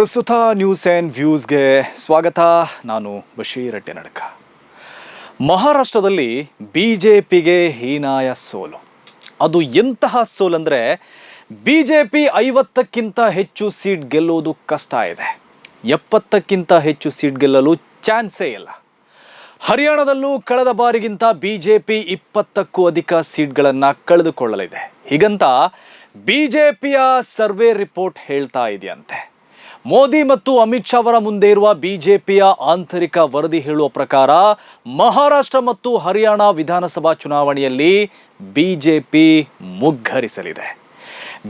ಪ್ರಸ್ತುತ news and ವ್ಯೂಸ್ಗೆ ಸ್ವಾಗತ. ನಾನು ಬಶೀರ್ ನಡಕ ಮಹಾರಾಷ್ಟ್ರದಲ್ಲಿ ಬಿ ಜೆ ಪಿಗೆ ಹೀನಾಯ ಸೋಲು. ಅದು ಎಂತಹ ಸೋಲಂದರೆ ಬಿ ಜೆ ಪಿ ಐವತ್ತಕ್ಕಿಂತ ಹೆಚ್ಚು ಸೀಟ್ ಗೆಲ್ಲುವುದು ಕಷ್ಟ ಇದೆ. ಎಪ್ಪತ್ತಕ್ಕಿಂತ ಹೆಚ್ಚು ಸೀಟ್ ಗೆಲ್ಲಲು ಚಾನ್ಸೇ ಇಲ್ಲ. ಹರಿಯಾಣದಲ್ಲೂ ಕಳೆದ ಬಾರಿಗಿಂತ ಬಿ ಜೆ ಪಿ ಇಪ್ಪತ್ತಕ್ಕೂ ಅಧಿಕ ಸೀಟ್ಗಳನ್ನು ಕಳೆದುಕೊಳ್ಳಲಿದೆ. ಹೀಗಂತ ಬಿ ಜೆ ಪಿಯ ಸರ್ವೆ ರಿಪೋರ್ಟ್ ಹೇಳ್ತಾ ಇದೆಯಂತೆ. ಮೋದಿ ಮತ್ತು ಅಮಿತ್ ಶಾ ಅವರ ಮುಂದೆ ಇರುವ ಬಿಜೆಪಿಯ ಆಂತರಿಕ ವರದಿ ಹೇಳುವ ಪ್ರಕಾರ ಮಹಾರಾಷ್ಟ್ರ ಮತ್ತು ಹರಿಯಾಣ ವಿಧಾನಸಭಾ ಚುನಾವಣೆಯಲ್ಲಿ ಬಿಜೆಪಿ ಮುಗ್ಗರಿಸಲಿದೆ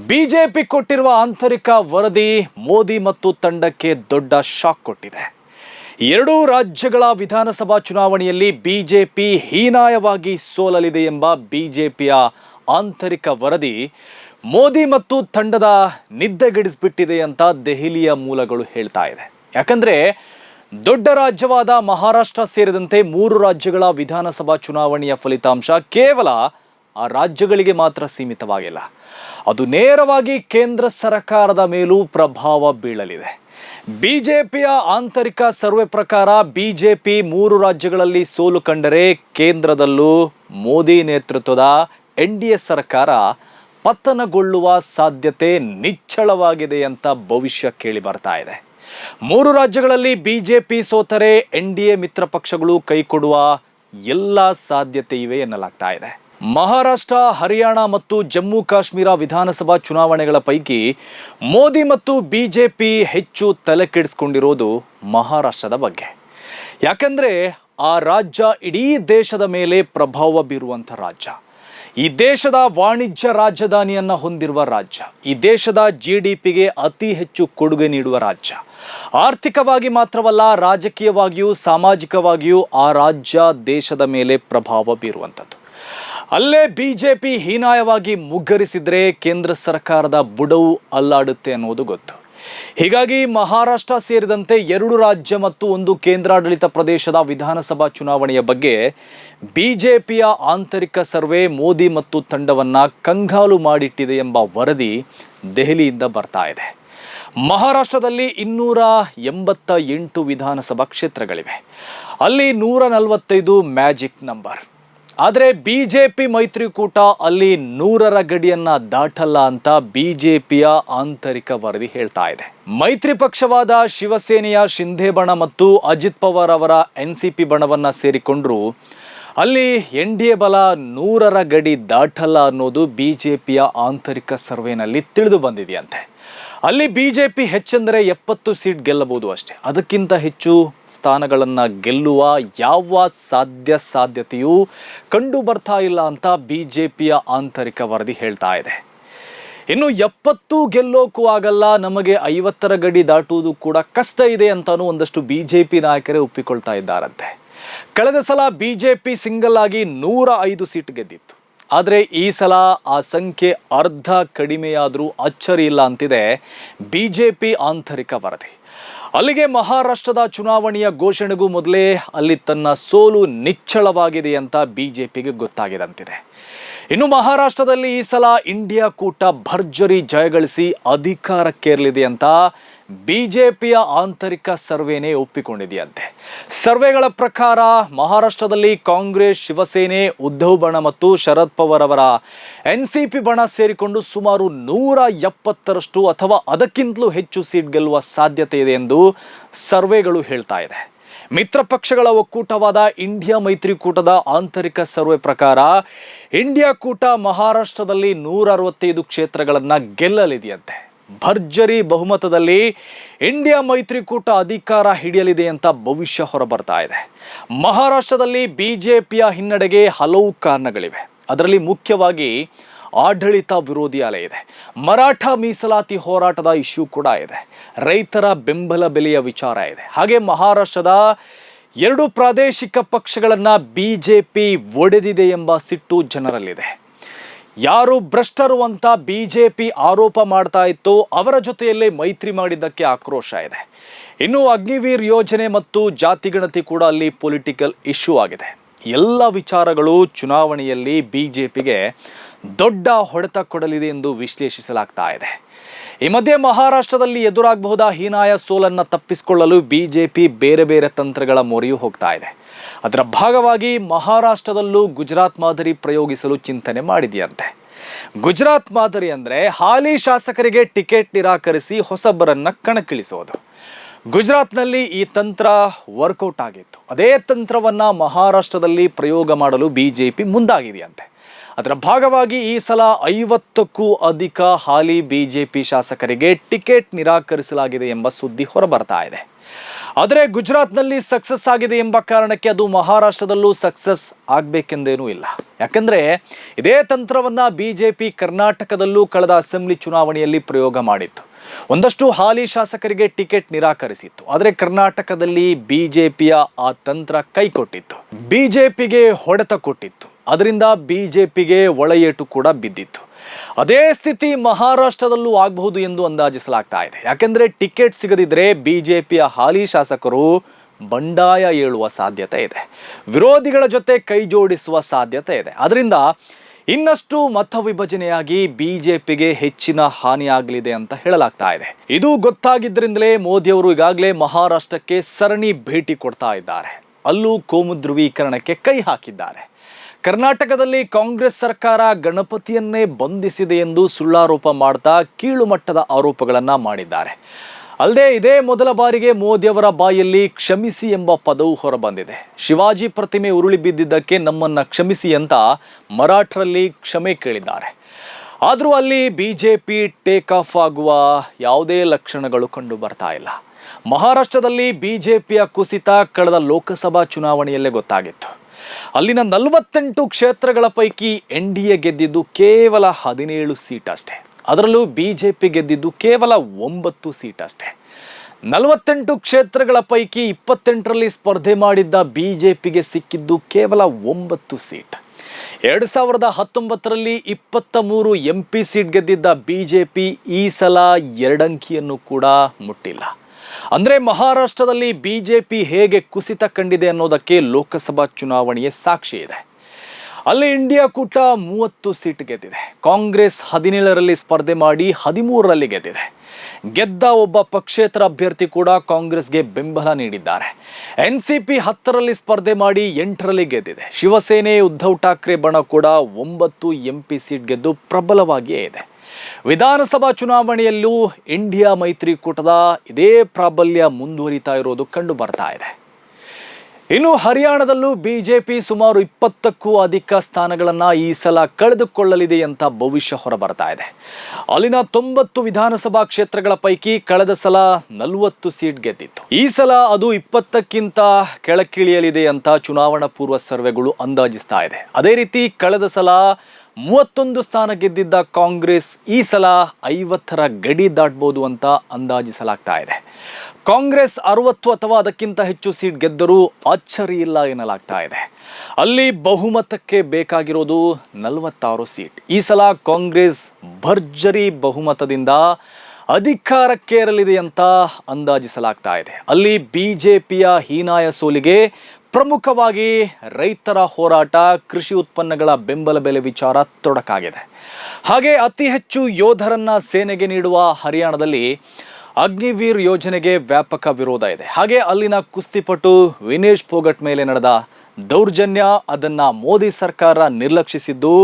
ಬಿಜೆಪಿ ಕೊಟ್ಟಿರುವ ಆಂತರಿಕ ವರದಿ ಮೋದಿ ಮತ್ತು ತಂಡಕ್ಕೆ ದೊಡ್ಡ ಶಾಕ್ ಕೊಟ್ಟಿದೆ. ಎರಡೂ ರಾಜ್ಯಗಳ ವಿಧಾನಸಭಾ ಚುನಾವಣೆಯಲ್ಲಿ ಬಿಜೆಪಿ ಹೀನಾಯವಾಗಿ ಸೋಲಲಿದೆ ಎಂಬ ಬಿಜೆಪಿಯ ಆಂತರಿಕ ವರದಿ ಮೋದಿ ಮತ್ತು ತಂಡದ ನಿದ್ದೆಗೆಡಿಸ್ಬಿಟ್ಟಿದೆ ಅಂತ ದೆಹಲಿಯ ಮೂಲಗಳು ಹೇಳ್ತಾ ಇದೆ. ಯಾಕಂದ್ರೆ ದೊಡ್ಡ ರಾಜ್ಯವಾದ ಮಹಾರಾಷ್ಟ್ರ ಸೇರಿದಂತೆ ಮೂರು ರಾಜ್ಯಗಳ ವಿಧಾನಸಭಾ ಚುನಾವಣೆಯ ಫಲಿತಾಂಶ ಕೇವಲ ಆ ರಾಜ್ಯಗಳಿಗೆ ಮಾತ್ರ ಸೀಮಿತವಾಗಿಲ್ಲ. ಅದು ನೇರವಾಗಿ ಕೇಂದ್ರ ಸರ್ಕಾರದ ಮೇಲೂ ಪ್ರಭಾವ ಬೀಳಲಿದೆ. ಬಿಜೆಪಿಯ ಆಂತರಿಕ ಸರ್ವೆ ಪ್ರಕಾರ ಬಿಜೆಪಿ ಮೂರು ರಾಜ್ಯಗಳಲ್ಲಿ ಸೋಲು ಕಂಡರೆ ಕೇಂದ್ರದಲ್ಲೂ ಮೋದಿ ನೇತೃತ್ವದ ಎನ್ ಡಿ ಎ ಸರ್ಕಾರ ಪತನಗೊಳ್ಳುವ ಸಾಧ್ಯತೆ ನಿಚ್ಚಳವಾಗಿದೆ ಅಂತ ಭವಿಷ್ಯ ಕೇಳಿ ಬರ್ತಾ ಇದೆ. ಮೂರು ರಾಜ್ಯಗಳಲ್ಲಿ ಬಿಜೆಪಿ ಸೋತರೆ ಎನ್ ಡಿ ಎ ಮಿತ್ರ ಪಕ್ಷಗಳು ಕೈಕೊಡುವ ಎಲ್ಲ ಸಾಧ್ಯತೆ ಇವೆ ಎನ್ನಲಾಗ್ತಾ ಇದೆ. ಮಹಾರಾಷ್ಟ್ರ, ಹರಿಯಾಣ ಮತ್ತು ಜಮ್ಮು ಕಾಶ್ಮೀರ ವಿಧಾನಸಭಾ ಚುನಾವಣೆಗಳ ಪೈಕಿ ಮೋದಿ ಮತ್ತು ಬಿಜೆಪಿ ಹೆಚ್ಚು ತಲೆ ಕೆಡಿಸ್ಕೊಂಡಿರೋದು ಮಹಾರಾಷ್ಟ್ರದ ಬಗ್ಗೆ. ಯಾಕಂದ್ರೆ ಆ ರಾಜ್ಯ ಇಡೀ ದೇಶದ ಮೇಲೆ ಪ್ರಭಾವ ಬೀರುವಂಥ ರಾಜ್ಯ. ಈ ದೇಶದ ವಾಣಿಜ್ಯ ರಾಜಧಾನಿಯನ್ನ ಹೊಂದಿರುವ ರಾಜ್ಯ, ಈ ದೇಶದ ಜಿ ಡಿ ಪಿಗೆ ಅತಿ ಹೆಚ್ಚು ಕೊಡುಗೆ ನೀಡುವ ರಾಜ್ಯ. ಆರ್ಥಿಕವಾಗಿ ಮಾತ್ರವಲ್ಲ, ರಾಜಕೀಯವಾಗಿಯೂ ಸಾಮಾಜಿಕವಾಗಿಯೂ ಆ ರಾಜ್ಯ ದೇಶದ ಮೇಲೆ ಪ್ರಭಾವ ಬೀರುವಂಥದ್ದು. ಅಲ್ಲೇ ಬಿ ಜೆ ಪಿ ಹೀನಾಯವಾಗಿ ಮುಗ್ಗರಿಸಿದ್ರೆ ಕೇಂದ್ರ ಸರ್ಕಾರದ ಬುಡವು ಅಲ್ಲಾಡುತ್ತೆ ಅನ್ನೋದು ಗೊತ್ತು. ಹೀಗಾಗಿ ಮಹಾರಾಷ್ಟ್ರ ಸೇರಿದಂತೆ ಎರಡು ರಾಜ್ಯ ಮತ್ತು ಒಂದು ಕೇಂದ್ರಾಡಳಿತ ಪ್ರದೇಶದ ವಿಧಾನಸಭಾ ಚುನಾವಣೆಯ ಬಗ್ಗೆ ಬಿಜೆಪಿಯ ಆಂತರಿಕ ಸರ್ವೆ ಮೋದಿ ಮತ್ತು ತಂಡವನ್ನು ಕಂಗಾಲು ಮಾಡಿಟ್ಟಿದೆ ಎಂಬ ವರದಿ ದೆಹಲಿಯಿಂದ ಬರ್ತಾ ಇದೆ. ಮಹಾರಾಷ್ಟ್ರದಲ್ಲಿ ಇನ್ನೂರ ಎಂಬತ್ತ ಎಂಟು ವಿಧಾನಸಭಾ ಕ್ಷೇತ್ರಗಳಿವೆ. ಅಲ್ಲಿ ನೂರ ನಲವತ್ತೈದು ಮ್ಯಾಜಿಕ್ ನಂಬರ್. ಆದರೆ ಬಿ ಜೆ ಪಿ ಮೈತ್ರಿಕೂಟ ಅಲ್ಲಿ ನೂರರ ಗಡಿಯನ್ನ ದಾಟಲ್ಲ ಅಂತ ಬಿ ಜೆ ಪಿಯ ಆಂತರಿಕ ವರದಿ ಹೇಳ್ತಾ ಇದೆ. ಮೈತ್ರಿ ಪಕ್ಷವಾದ ಶಿವಸೇನೆಯ ಶಿಂಧೆ ಬಣ ಮತ್ತು ಅಜಿತ್ ಪವಾರ್ ಅವರ ಎನ್ ಸಿ ಪಿ ಬಣವನ್ನ ಸೇರಿಕೊಂಡ್ರು ಅಲ್ಲಿ ಎನ್ ಡಿ ಎ ಬಲ ನೂರರ ಗಡಿ ದಾಟಲ್ಲ ಅನ್ನೋದು ಬಿ ಜೆ ಪಿಯ ಆಂತರಿಕ ಸರ್ವೆನಲ್ಲಿ ತಿಳಿದು ಬಂದಿದೆಯಂತೆ. ಅಲ್ಲಿ ಬಿ ಜೆ ಪಿ ಹೆಚ್ಚೆಂದರೆ ಎಪ್ಪತ್ತು ಸೀಟ್ ಗೆಲ್ಲಬಹುದು ಅಷ್ಟೇ. ಅದಕ್ಕಿಂತ ಹೆಚ್ಚು ಸ್ಥಾನಗಳನ್ನು ಗೆಲ್ಲುವ ಯಾವ ಸಾಧ್ಯ ಸಾಧ್ಯತೆಯೂ ಕಂಡು ಬರ್ತಾ ಇಲ್ಲ ಅಂತ ಬಿ ಜೆ ಪಿಯ ಆಂತರಿಕ ವರದಿ ಹೇಳ್ತಾ ಇದೆ. ಇನ್ನು ಎಪ್ಪತ್ತು ಗೆಲ್ಲೋಕ್ಕೂ ಆಗಲ್ಲ, ನಮಗೆ ಐವತ್ತರ ಗಡಿ ದಾಟುವುದು ಕೂಡ ಕಷ್ಟ ಇದೆ ಅಂತಲೂ ಒಂದಷ್ಟು ಬಿಜೆಪಿ ನಾಯಕರೇ ಒಪ್ಪಿಕೊಳ್ತಾ ಇದ್ದಾರಂತೆ. ಕಳೆದ ಸಲ ಬಿ ಜೆ ಪಿ ಸಿಂಗಲ್ ಆಗಿ ನೂರ ಐದು ಸೀಟ್ ಗೆದ್ದಿತ್ತು. ಆದರೆ ಈ ಸಲ ಆ ಸಂಖ್ಯೆ ಅರ್ಧ ಕಡಿಮೆಯಾದರೂ ಅಚ್ಚರಿ ಇಲ್ಲ ಅಂತಿದೆ ಪಿ ಆಂತರಿಕ ವರದಿ. ಅಲ್ಲಿಗೆ ಮಹಾರಾಷ್ಟ್ರದ ಚುನಾವಣೆಯ ಘೋಷಣೆಗೂ ಮೊದಲೇ ಅಲ್ಲಿ ತನ್ನ ಸೋಲು ನಿಚ್ಚಳವಾಗಿದೆ ಅಂತ ಬಿಜೆಪಿಗೆ ಗೊತ್ತಾಗಿದಂತಿದೆ. ಇನ್ನು ಮಹಾರಾಷ್ಟ್ರದಲ್ಲಿ ಈ ಸಲ ಇಂಡಿಯಾ ಕೂಟ ಭರ್ಜರಿ ಜಯಗಳಿಸಿ ಅಧಿಕಾರಕ್ಕೇರಲಿದೆ ಅಂತ ಬಿಜೆಪಿಯ ಆಂತರಿಕ ಸರ್ವೆನೇ ಒಪ್ಪಿಕೊಂಡಿದೆಯಂತೆ. ಸರ್ವೆಗಳ ಪ್ರಕಾರ ಮಹಾರಾಷ್ಟ್ರದಲ್ಲಿ ಕಾಂಗ್ರೆಸ್, ಶಿವಸೇನೆ, ಉದ್ಧವ್ ಬಣ ಮತ್ತು ಶರದ್ ಪವಾರ್ ಅವರ ಎನ್ ಸಿ ಪಿ ಬಣ ಸೇರಿಕೊಂಡು ಸುಮಾರು ನೂರ ಎಪ್ಪತ್ತರಷ್ಟು ಅಥವಾ ಅದಕ್ಕಿಂತಲೂ ಹೆಚ್ಚು ಸೀಟ್ ಗೆಲ್ಲುವ ಸಾಧ್ಯತೆ ಇದೆ ಎಂದು ಸರ್ವೆಗಳು ಹೇಳ್ತಾ ಇದೆ. ಮಿತ್ರ ಪಕ್ಷಗಳ ಒಕ್ಕೂಟವಾದ ಇಂಡಿಯಾ ಮೈತ್ರಿಕೂಟದ ಆಂತರಿಕ ಸರ್ವೆ ಪ್ರಕಾರ ಇಂಡಿಯಾ ಕೂಟ ಮಹಾರಾಷ್ಟ್ರದಲ್ಲಿ ನೂರ ಅರವತ್ತೈದು ಕ್ಷೇತ್ರಗಳನ್ನು ಗೆಲ್ಲಲಿದೆಯಂತೆ. ಭರ್ಜರಿ ಬಹುಮತದಲ್ಲಿ ಇಂಡಿಯಾ ಮೈತ್ರಿಕೂಟ ಅಧಿಕಾರ ಹಿಡಿಯಲಿದೆ ಅಂತ ಭವಿಷ್ಯ ಹೊರಬರ್ತಾ ಇದೆ. ಮಹಾರಾಷ್ಟ್ರದಲ್ಲಿ ಬಿಜೆಪಿಯ ಹಿನ್ನಡೆಗೆ ಹಲವು ಕಾರಣಗಳಿವೆ. ಅದರಲ್ಲಿ ಮುಖ್ಯವಾಗಿ ಆಡಳಿತ ವಿರೋಧಿ ಅಲೆ ಇದೆ. ಮರಾಠ ಮೀಸಲಾತಿ ಹೋರಾಟದ ಇಶ್ಯೂ ಕೂಡ ಇದೆ. ರೈತರ ಬೆಂಬಲ ಬೆಲೆಯ ವಿಚಾರ ಇದೆ. ಹಾಗೆ ಮಹಾರಾಷ್ಟ್ರದ ಎರಡು ಪ್ರಾದೇಶಿಕ ಪಕ್ಷಗಳನ್ನು ಬಿಜೆಪಿ ಒಡೆದಿದೆ ಎಂಬ ಸಿಟ್ಟು ಜನರಲ್ಲಿದೆ. ಯಾರು ಭ್ರಷ್ಟರು ಅಂತ ಬಿಜೆಪಿ ಆರೋಪ ಮಾಡ್ತಾ ಇತ್ತು ಅವರ ಜೊತೆಯಲ್ಲೇ ಮೈತ್ರಿ ಮಾಡಿದ್ದಕ್ಕೆ ಆಕ್ರೋಶ ಇದೆ. ಇನ್ನು ಅಗ್ನಿವೀರ್ ಯೋಜನೆ ಮತ್ತು ಜಾತಿಗಣತಿ ಕೂಡ ಅಲ್ಲಿ ಪೊಲಿಟಿಕಲ್ ಇಶ್ಯೂ ಆಗಿದೆ. ಎಲ್ಲ ವಿಚಾರಗಳು ಚುನಾವಣೆಯಲ್ಲಿ ಬಿಜೆಪಿಗೆ ದೊಡ್ಡ ಹೊಡೆತ ಕೊಡಲಿದೆ ಎಂದು ವಿಶ್ಲೇಷಿಸಲಾಗ್ತಾ ಇದೆ. ಈ ಮಧ್ಯೆ ಮಹಾರಾಷ್ಟ್ರದಲ್ಲಿ ಎದುರಾಗಬಹುದ ಹೀನಾಯ ಸೋಲನ್ನು ತಪ್ಪಿಸಿಕೊಳ್ಳಲು ಬಿಜೆಪಿ ಬೇರೆ ಬೇರೆ ತಂತ್ರಗಳ ಮೊರೆಯೂ ಹೋಗ್ತಾ ಇದೆ. ಅದರ ಭಾಗವಾಗಿ ಮಹಾರಾಷ್ಟ್ರದಲ್ಲೂ ಗುಜರಾತ್ ಮಾದರಿ ಪ್ರಯೋಗಿಸಲು ಚಿಂತನೆ ಮಾಡಿದೆಯಂತೆ. ಗುಜರಾತ್ ಮಾದರಿ ಅಂದರೆ ಹಾಲಿ ಶಾಸಕರಿಗೆ ಟಿಕೆಟ್ ನಿರಾಕರಿಸಿ ಹೊಸಬರನ್ನು ಕಣಕ್ಕಿಳಿಸೋದು. ಗುಜರಾತ್ನಲ್ಲಿ ಈ ತಂತ್ರ ವರ್ಕೌಟ್ ಆಗಿತ್ತು. ಅದೇ ತಂತ್ರವನ್ನು ಮಹಾರಾಷ್ಟ್ರದಲ್ಲಿ ಪ್ರಯೋಗ ಮಾಡಲು ಬಿ ಜೆ ಪಿ ಮುಂದಾಗಿದೆಯಂತೆ. ಅದರ ಭಾಗವಾಗಿ ಈ ಸಲ ಐವತ್ತಕ್ಕೂ ಅಧಿಕ ಹಾಲಿ ಬಿಜೆಪಿ ಶಾಸಕರಿಗೆ ಟಿಕೆಟ್ ನಿರಾಕರಿಸಲಾಗಿದೆ ಎಂಬ ಸುದ್ದಿ ಹೊರಬರ್ತಾ ಇದೆ. ಆದರೆ ಗುಜರಾತ್ನಲ್ಲಿ ಸಕ್ಸಸ್ ಆಗಿದೆ ಎಂಬ ಕಾರಣಕ್ಕೆ ಅದು ಮಹಾರಾಷ್ಟ್ರದಲ್ಲೂ ಸಕ್ಸಸ್ ಆಗಬೇಕೆಂದೇನೂ ಇಲ್ಲ. ಯಾಕಂದ್ರೆ ಇದೇ ತಂತ್ರವನ್ನ ಬಿಜೆಪಿ ಕರ್ನಾಟಕದಲ್ಲೂ ಕಳೆದ ಅಸೆಂಬ್ಲಿ ಚುನಾವಣೆಯಲ್ಲಿ ಪ್ರಯೋಗ ಮಾಡಿತ್ತು. ಒಂದಷ್ಟು ಹಾಲಿ ಶಾಸಕರಿಗೆ ಟಿಕೆಟ್ ನಿರಾಕರಿಸಿತ್ತು. ಆದರೆ ಕರ್ನಾಟಕದಲ್ಲಿ ಬಿಜೆಪಿಯ ಆ ತಂತ್ರ ಕೈಕೊಟ್ಟಿತ್ತು. ಬಿಜೆಪಿಗೆ ಹೊಡೆತ ಕೊಟ್ಟಿತ್ತು. ಅದರಿಂದ ಬಿಜೆಪಿಗೆ ಒಳೆಯೇಟು ಕೂಡ ಬಿದ್ದಿತ್ತು. ಅದೇ ಸ್ಥಿತಿ ಮಹಾರಾಷ್ಟ್ರದಲ್ಲೂ ಆಗಬಹುದು ಎಂದು ಅಂದಾಜಿಸಲಾಗ್ತಾ ಇದೆ. ಯಾಕೆಂದ್ರೆ ಟಿಕೆಟ್ ಸಿಗದಿದ್ರೆ ಬಿಜೆಪಿಯ ಹಾಲಿ ಶಾಸಕರು ಬಂಡಾಯ ಏಳುವ ಸಾಧ್ಯತೆ ಇದೆ. ವಿರೋಧಿಗಳ ಜೊತೆ ಕೈ ಜೋಡಿಸುವ ಸಾಧ್ಯತೆ ಇದೆ. ಅದರಿಂದ ಇನ್ನಷ್ಟು ಮತ ವಿಭಜನೆಯಾಗಿ ಬಿಜೆಪಿಗೆ ಹೆಚ್ಚಿನ ಹಾನಿಯಾಗಲಿದೆ ಅಂತ ಹೇಳಲಾಗ್ತಾ ಇದೆ. ಇದು ಗೊತ್ತಾಗಿದ್ದರಿಂದಲೇ ಮೋದಿಯವರು ಈಗಾಗಲೇ ಮಹಾರಾಷ್ಟ್ರಕ್ಕೆ ಸರಣಿ ಭೇಟಿ ಕೊಡ್ತಾ ಇದ್ದಾರೆ. ಅಲ್ಲೂ ಕೋಮು ಧ್ರುವೀಕರಣಕ್ಕೆ ಕೈ ಹಾಕಿದ್ದಾರೆ. ಕರ್ನಾಟಕದಲ್ಲಿ ಕಾಂಗ್ರೆಸ್ ಸರ್ಕಾರ ಗಣಪತಿಯನ್ನೇ ಬಂಧಿಸಿದೆ ಎಂದು ಸುಳ್ಳಾರೋಪ ಮಾಡ್ತಾ ಕೀಳು ಮಟ್ಟದ ಆರೋಪಗಳನ್ನು ಮಾಡಿದ್ದಾರೆ. ಅಲ್ಲದೆ ಇದೇ ಮೊದಲ ಬಾರಿಗೆ ಮೋದಿಯವರ ಬಾಯಲ್ಲಿ ಕ್ಷಮಿಸಿ ಎಂಬ ಪದವು ಹೊರಬಂದಿದೆ. ಶಿವಾಜಿ ಪ್ರತಿಮೆ ಉರುಳಿ ಬಿದ್ದಿದ್ದಕ್ಕೆ ನಮ್ಮನ್ನ ಕ್ಷಮಿಸಿ ಅಂತ ಮರಾಠರಲ್ಲಿ ಕ್ಷಮೆ ಕೇಳಿದ್ದಾರೆ. ಆದರೂ ಅಲ್ಲಿ B J P take off ಆಗುವ ಯಾವುದೇ ಲಕ್ಷಣಗಳು ಕಂಡು ಬರ್ತಾ ಇಲ್ಲ. ಮಹಾರಾಷ್ಟ್ರದಲ್ಲಿ ಬಿ ಜೆ ಪಿಯ ಕುಸಿತ ಕಳೆದ ಲೋಕಸಭಾ ಚುನಾವಣೆಯಲ್ಲೇ ಗೊತ್ತಾಗಿತ್ತು. ಅಲ್ಲಿನ ನಲವತ್ತೆಂಟು ಕ್ಷೇತ್ರಗಳ ಪೈಕಿ ಎನ್ ಡಿ ಎ ಗೆದ್ದಿದ್ದು ಕೇವಲ ಹದಿನೇಳು ಸೀಟ್ ಅಷ್ಟೇ. ಅದರಲ್ಲೂ ಬಿ ಜೆ ಪಿ ಗೆದ್ದಿದ್ದು ಕೇವಲ ಒಂಬತ್ತು ಸೀಟ್ ಅಷ್ಟೇ. ನಲವತ್ತೆಂಟು ಕ್ಷೇತ್ರಗಳ ಪೈಕಿ ಇಪ್ಪತ್ತೆಂಟರಲ್ಲಿ ಸ್ಪರ್ಧೆ ಮಾಡಿದ್ದ ಬಿ ಜೆ ಪಿಗೆ ಸಿಕ್ಕಿದ್ದು ಕೇವಲ ಒಂಬತ್ತು ಸೀಟ್. ಎರಡು ಸಾವಿರದ ಹತ್ತೊಂಬತ್ತರಲ್ಲಿ ಇಪ್ಪತ್ತ ಮೂರು ಎಂ ಪಿ ಸೀಟ್ ಗೆದ್ದಿದ್ದ ಬಿ ಜೆ ಪಿ ಈ ಸಲ ಎರಡಂಕಿಯನ್ನು ಕೂಡ ಮುಟ್ಟಿಲ್ಲ. ಅಂದರೆ ಮಹಾರಾಷ್ಟ್ರದಲ್ಲಿ ಬಿ ಜೆ ಪಿ ಹೇಗೆ ಕುಸಿತ ಕಂಡಿದೆ ಅನ್ನೋದಕ್ಕೆ ಲೋಕಸಭಾ ಚುನಾವಣೆಯೇ ಸಾಕ್ಷಿ ಇದೆ. ಅಲ್ಲಿ ಇಂಡಿಯಾ ಕೂಟ ಮೂವತ್ತು ಸೀಟ್ ಗೆದ್ದಿದೆ. ಕಾಂಗ್ರೆಸ್ ಹದಿನೇಳರಲ್ಲಿ ಸ್ಪರ್ಧೆ ಮಾಡಿ ಹದಿಮೂರರಲ್ಲಿ ಗೆದ್ದಿದೆ. ಗೆದ್ದ ಒಬ್ಬ ಪಕ್ಷೇತರ ಅಭ್ಯರ್ಥಿ ಕೂಡ ಕಾಂಗ್ರೆಸ್ಗೆ ಬೆಂಬಲ ನೀಡಿದ್ದಾರೆ. ಎನ್ ಸಿ ಪಿ ಹತ್ತರಲ್ಲಿ ಸ್ಪರ್ಧೆ ಮಾಡಿ ಎಂಟರಲ್ಲಿ ಗೆದ್ದಿದೆ. ಶಿವಸೇನೆ, ಉದ್ಧವ್ ಠಾಕ್ರೆ ಬಣ ಕೂಡ ಒಂಬತ್ತು ಎಂ ಪಿ ಸೀಟ್ ಗೆದ್ದು ಪ್ರಬಲವಾಗಿಯೇ ಇದೆ. ವಿಧಾನಸಭಾ ಚುನಾವಣೆಯಲ್ಲೂ ಇಂಡಿಯಾ ಮೈತ್ರಿಕೂಟದ ಇದೇ ಪ್ರಾಬಲ್ಯ ಮುಂದುವರಿತಾ ಇರೋದು ಕಂಡು ಬರ್ತಾ ಇದೆ. ಇನ್ನು ಹರಿಯಾಣದಲ್ಲೂ ಬಿಜೆಪಿ ಸುಮಾರು ಇಪ್ಪತ್ತಕ್ಕೂ ಅಧಿಕ ಸ್ಥಾನಗಳನ್ನು ಈ ಸಲ ಕಳೆದುಕೊಳ್ಳಲಿದೆ ಅಂತ ಭವಿಷ್ಯ ಹೊರಬರ್ತಾ ಇದೆ. ಅಲ್ಲಿನ ತೊಂಬತ್ತು ವಿಧಾನಸಭಾ ಕ್ಷೇತ್ರಗಳ ಪೈಕಿ ಕಳೆದ ಸಲ ನಲವತ್ತು ಸೀಟ್ ಗೆದ್ದಿತ್ತು. ಈ ಸಲ ಅದು ಇಪ್ಪತ್ತಕ್ಕಿಂತ ಕೆಳಕ್ಕಿಳಿಯಲಿದೆ ಅಂತ ಚುನಾವಣಾ ಪೂರ್ವ ಸರ್ವೆಗಳು ಅಂದಾಜಿಸ್ತಾ ಇದೆ. ಅದೇ ರೀತಿ ಕಳೆದ ಸಲ ಮೂವತ್ತೊಂದು ಸ್ಥಾನ ಗೆದ್ದಿದ್ದ ಕಾಂಗ್ರೆಸ್ ಈ ಸಲ ಐವತ್ತರ ಗಡಿ ದಾಟ್ಬೋದು ಅಂತ ಅಂದಾಜಿಸಲಾಗ್ತಾ ಇದೆ. ಕಾಂಗ್ರೆಸ್ ಅರವತ್ತು ಅಥವಾ ಅದಕ್ಕಿಂತ ಹೆಚ್ಚು ಸೀಟ್ ಗೆದ್ದರೂ ಅಚ್ಚರಿ ಇಲ್ಲ ಎನ್ನಲಾಗ್ತಾ ಇದೆ. ಅಲ್ಲಿ ಬಹುಮತಕ್ಕೆ ಬೇಕಾಗಿರೋದು ನಲವತ್ತಾರು ಸೀಟ್. ಈ ಸಲ ಕಾಂಗ್ರೆಸ್ ಭರ್ಜರಿ ಬಹುಮತದಿಂದ ಅಧಿಕಾರಕ್ಕೇರಲಿದೆ ಅಂತ ಅಂದಾಜಿಸಲಾಗ್ತಾ ಇದೆ. ಅಲ್ಲಿ ಪಿಯ ಹೀನಾಯ ಸೋಲಿಗೆ ಪ್ರಮುಖವಾಗಿ ರೈತರ ಹೋರಾಟ, ಕೃಷಿ ಉತ್ಪನ್ನಗಳ ಬೆಂಬಲ ಬೆಲೆ ವಿಚಾರ ತೊಡಕಾಗಿದೆ. ಹಾಗೆ ಅತಿ ಹೆಚ್ಚು ಯೋಧರನ್ನ ಸೇನೆಗೆ ನೀಡುವ ಹರಿಯಾಣದಲ್ಲಿ ಅಗ್ನಿವೀರ್ ಯೋಜನೆಗೆ ವ್ಯಾಪಕ ವಿರೋಧ ಇದೆ. ಹಾಗೆ ಅಲ್ಲಿನ ಕುಸ್ತಿಪಟು ವಿನೇಶ್ ಫೋಗಟ್ ಮೇಲೆ ನಡೆದ ದೌರ್ಜನ್ಯ, ಅದನ್ನ ಮೋದಿ ಸರ್ಕಾರ ನಿರ್ಲಕ್ಷಿಸಿದ್ದು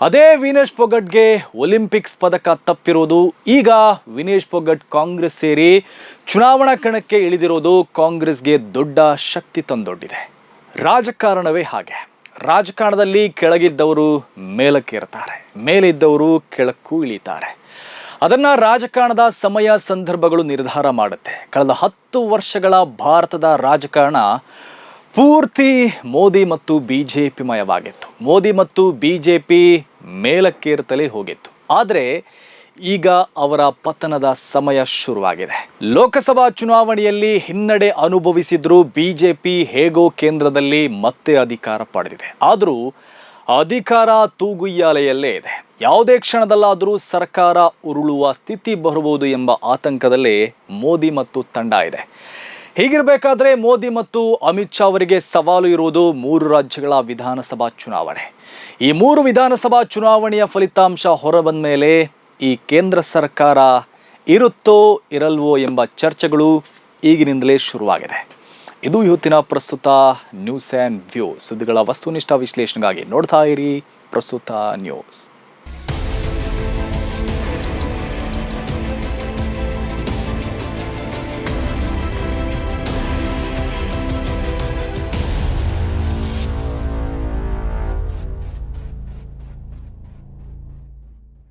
ಅದೇ ವಿನೇಶ್ ಪೊಗಟ್ಗೆ ಒಲಿಂಪಿಕ್ಸ್ ಪದಕ ತಪ್ಪಿರೋದು. ಈಗ ವಿನೇಶ್ ಪೊಗಟ್ ಕಾಂಗ್ರೆಸ್ ಸೇರಿ ಚುನಾವಣಾ ಕಣಕ್ಕೆ ಇಳಿದಿರೋದು ಕಾಂಗ್ರೆಸ್ಗೆ ದೊಡ್ಡ ಶಕ್ತಿ ತಂದೊಡ್ಡಿದೆ. ರಾಜಕಾರಣವೇ ಹಾಗೆ. ರಾಜಕಾರಣದಲ್ಲಿ ಕೆಳಗಿದ್ದವರು ಮೇಲಕ್ಕೆ ಇರ್ತಾರೆ ಮೇಲಿದ್ದವರು ಕೆಳಕ್ಕೂ ಇಳಿತಾರೆ. ಅದನ್ನ ರಾಜಕಾರಣದ ಸಮಯ ಸಂದರ್ಭಗಳು ನಿರ್ಧಾರ ಮಾಡುತ್ತೆ. ಕಳೆದ ಹತ್ತು ವರ್ಷಗಳ ಭಾರತದ ರಾಜಕಾರಣ ಪೂರ್ತಿ ಮೋದಿ ಮತ್ತು ಬಿ ಜೆ ಪಿ ಮಯವಾಗಿತ್ತು. ಮೋದಿ ಮತ್ತು ಬಿ ಜೆ ಪಿ ಮೇಲಕ್ಕೇರ್ತಲೇ ಹೋಗಿತ್ತು. ಆದರೆ ಈಗ ಅವರ ಪತನದ ಸಮಯ ಶುರುವಾಗಿದೆ. ಲೋಕಸಭಾ ಚುನಾವಣೆಯಲ್ಲಿ ಹಿನ್ನಡೆ ಅನುಭವಿಸಿದ್ರು ಬಿಜೆಪಿ ಹೇಗೋ ಕೇಂದ್ರದಲ್ಲಿ ಮತ್ತೆ ಅಧಿಕಾರ ಪಡೆದಿದೆ. ಆದರೂ ಅಧಿಕಾರ ತೂಗುಯ್ಯಾಲೆಯಲ್ಲೇ ಇದೆ. ಯಾವುದೇ ಕ್ಷಣದಲ್ಲಾದರೂ ಸರ್ಕಾರ ಉರುಳುವ ಸ್ಥಿತಿ ಬರಬಹುದು ಎಂಬ ಆತಂಕದಲ್ಲೇ ಮೋದಿ ಮತ್ತು ತಂಡ ಇದೆ. ಹೀಗಿರಬೇಕಾದ್ರೆ ಮೋದಿ ಮತ್ತು ಅಮಿತ್ ಶಾ ಅವರಿಗೆ ಸವಾಲು ಇರುವುದು ಮೂರು ರಾಜ್ಯಗಳ ವಿಧಾನಸಭಾ ಚುನಾವಣೆ. ಈ ಮೂರು ವಿಧಾನಸಭಾ ಚುನಾವಣೆಯ ಫಲಿತಾಂಶ ಹೊರಬಂದ ಮೇಲೆ ಈ ಕೇಂದ್ರ ಸರ್ಕಾರ ಇರುತ್ತೋ ಇರಲ್ವೋ ಎಂಬ ಚರ್ಚೆಗಳು ಈಗಿನಿಂದಲೇ ಶುರುವಾಗಿದೆ. ಇದು ಇವತ್ತಿನ ಪ್ರಸ್ತುತ ನ್ಯೂಸ್ ಆ್ಯಂಡ್ ವ್ಯೂ ಸುದ್ದಿಗಳ ವಸ್ತುನಿಷ್ಠ ವಿಶ್ಲೇಷಣೆಗಾಗಿ ನೋಡ್ತಾ ಇರಿ ಪ್ರಸ್ತುತ ನ್ಯೂಸ್.